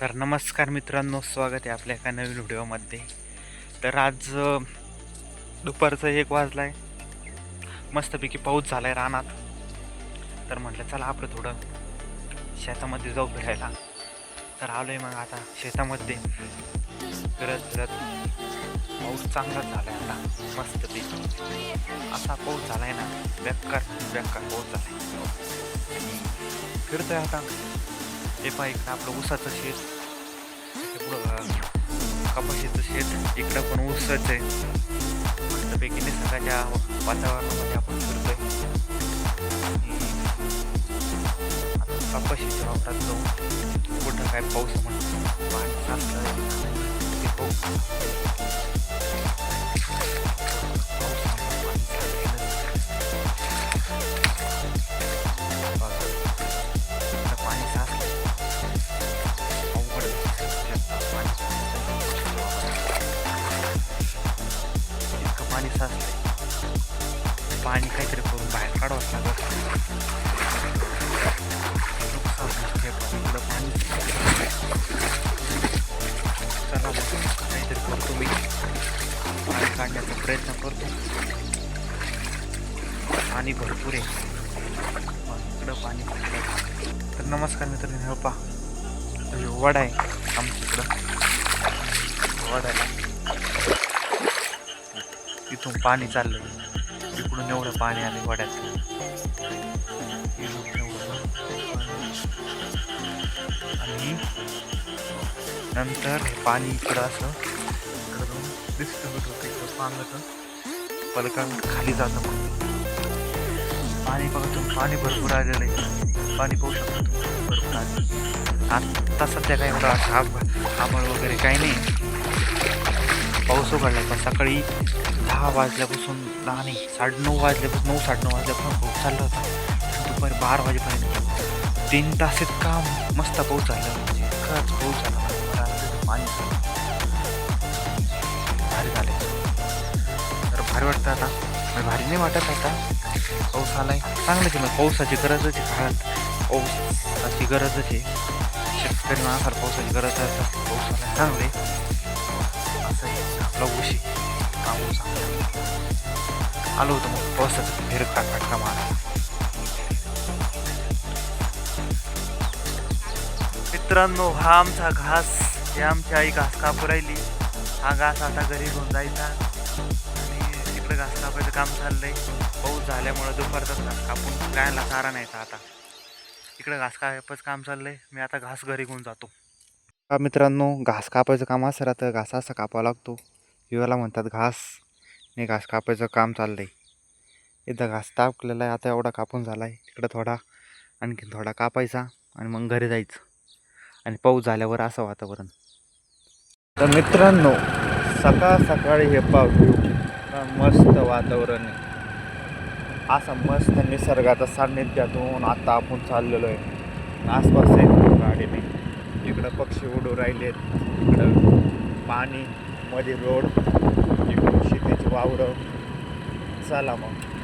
तर नमस्कार मित्रांनो स्वागत आहे आपल्या एका नवीन व्हिडिओमध्ये. तर आज दुपारचं एक वाजला आहे मस्तपैकी पाऊस झाला आहे रानात. तर म्हटलं चला आपलं थोडं शेतामध्ये जाऊ फिरायला. तर आलो आहे मग आता शेतामध्ये. फिरत फिरत पाऊस चांगलाच झाला आहे आता मस्तपैकी. असा पाऊस झाला आहे ना बेकार बेकार पाऊस झाला आहे फिरतोय आता. ते पहा इकडं आपलं ऊसाचं शेत. पुढं कपाशीचं शेत इकडं पण ऊसाचं आहे. मस्तपैकी निसर्गाच्या वातावरणामध्ये आपण फिरतोय. कपाशीच्या वापरात जाऊन कुठं काय पाऊस म्हणतो पाणी साचलं ते पाऊस बाहेर काढावंच लागत नुकसान काहीतरी करतो मी. पाणी काढण्याचा प्रयत्न करतो. पाणी भरपूर आहे. मग इकडं पाणी तर नमस्कार मित्रांनो हे पहा. हे वडा आहे आमच्या इकडं. वड्याला इथून पाणी चाललं. इकडून एवढं पाणी आले वड्यात आणि नंतर पाणी इकडं असं इकडं जाऊन होतं इकडं पाण्याचं. पलकान खाली जातं म्हणून. पाणी बघा तुम्ही पाणी भरपूर आलेलं आहे. पाणी पाहू शकता तुम्ही भरपूर आले आता सध्या काही एवढा आभ आभाळ वगैरे काही नाही. पाऊस उघडला होता सकाळी दहा वाजल्यापासून दहा नाही साडेनऊ वाजल्यापासून नऊ साडेनऊ वाजल्यापासून पाऊस चालला होता. दुपारी बारा वाजेपर्यंत तीन तास इतका मस्त पाऊस झाला. म्हणजे खरंच पाऊस झाला. पाणी झालं. भारी झाले तर भारी वाटतं आता. भारी नाही वाटत आता. पाऊस आलाय. चांगलं की मग पावसाची गरजच आहे काळात. अशी गरजच आहे. शेतकरी माणसाला पावसाची गरज आहे पाऊस आलाय चांगलं आहे असं आपला उशी आलो होतो मग पावसाचं फेर काका मारा मित्रांनो हा आमचा घास. हे आमची आई घास कापू राहिली. हा घास आता घरी घेऊन जायचा. आणि तिकडं घास कापायचं काम चाललंय. पाऊस झाल्यामुळं दुपारचाच घास कापून गायला चारा नाही आता. इकडं घास कापायचं काम चाललंय. मी आता घास घरी घेऊन जातो. हा मित्रांनो घास कापायचं काम असं राहतं घास असा कापावा लागतो. युवाला म्हणतात घास नाही घास कापायचं काम चाललं आहे इथं घास टाकलेला आहे आता एवढा कापून झाला आहे तिकडं थोडा आणखीन थोडा कापायचा आणि मग घरी जायचं. आणि पाऊस झाल्यावर असं वातावरण. तर मित्रांनो सकाळ सकाळी हे पाऊस मस्त वातावरण आहे. असं मस्त निसर्गाचा सान्निध्यातून आता आपण चाललेलो आहे. आसपास गाडी नाही. तिकडं पक्षी उडू राहिलेत. तिकडं पाणी मध्ये रोड इकडून शेतीची वावरं. चला मग.